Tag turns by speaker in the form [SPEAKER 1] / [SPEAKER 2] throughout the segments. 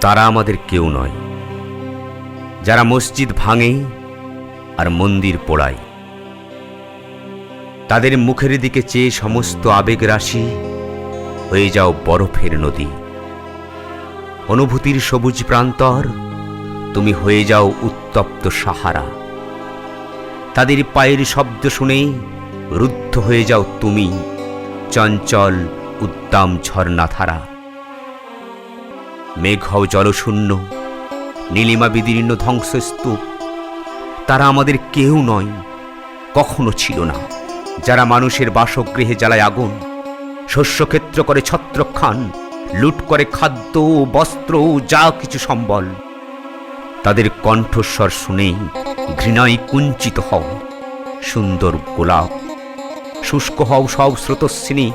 [SPEAKER 1] তারা আমাদের কেউ নয়। যারা মসজিদ ভাঙে আর মন্দির পোড়ায় তাদের মুখের দিকে চেয়ে সমস্ত আবেগ রাশি হয়ে যাও বরফের নদী। অনুভূতির সবুজ প্রান্তর, তুমি হয়ে যাও উত্তপ্ত সাহারা। তাদের পায়ের শব্দ শুনে রুদ্ধ হয়ে যাও তুমি, চঞ্চল উদ্দাম ঝর্ণাধারা। মেঘ হও জলশূন্য, নীলিমা বিদীর্ণ ধ্বংসস্তূপ। তারা আমাদের কেউ নয়, কখনো ছিল না। যারা মানুষের বাসগৃহে জ্বালায় আগুন, শস্যক্ষেত্র করে ছত্রখান, লুট করে খাদ্য, বস্ত্র, যা কিছু সম্বল। তাদের কণ্ঠস্বর শুনেই ঘৃণায় কুঞ্চিত হও, সুন্দর গোলাপ। শুষ্ক হও সব স্রোতস্বিনী,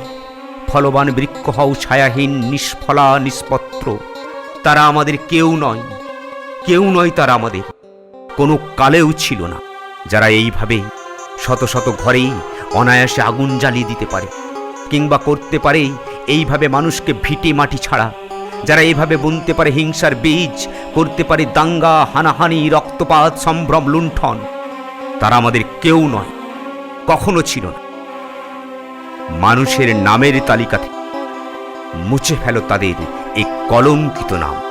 [SPEAKER 1] ফলবান বৃক্ষ হও ছায়াহীন নিষ্ফলা নিষ্পত্র। তারা আমাদের কেউ নয়। কেউ নয় তারা আমাদের। কোনো কালেও ছিল না, যারা এইভাবে শত শত ঘরেই অনায়াসে আগুন জ্বালিয়ে দিতে পারে, কিংবা করতে পারে এইভাবে মানুষকে ভিটে মাটি ছাড়া, যারা এইভাবে বুনতে পারে হিংসার বীজ, করতে পারে দাঙ্গা, হানাহানি, রক্তপাত, সম্ভ্রম, লুণ্ঠন। তারা আমাদের কেউ নয়, কখনো ছিল না। মানুষের নামের তালিকা থেকে মুছে ফেলো তাদের এই কলঙ্কিত নাম।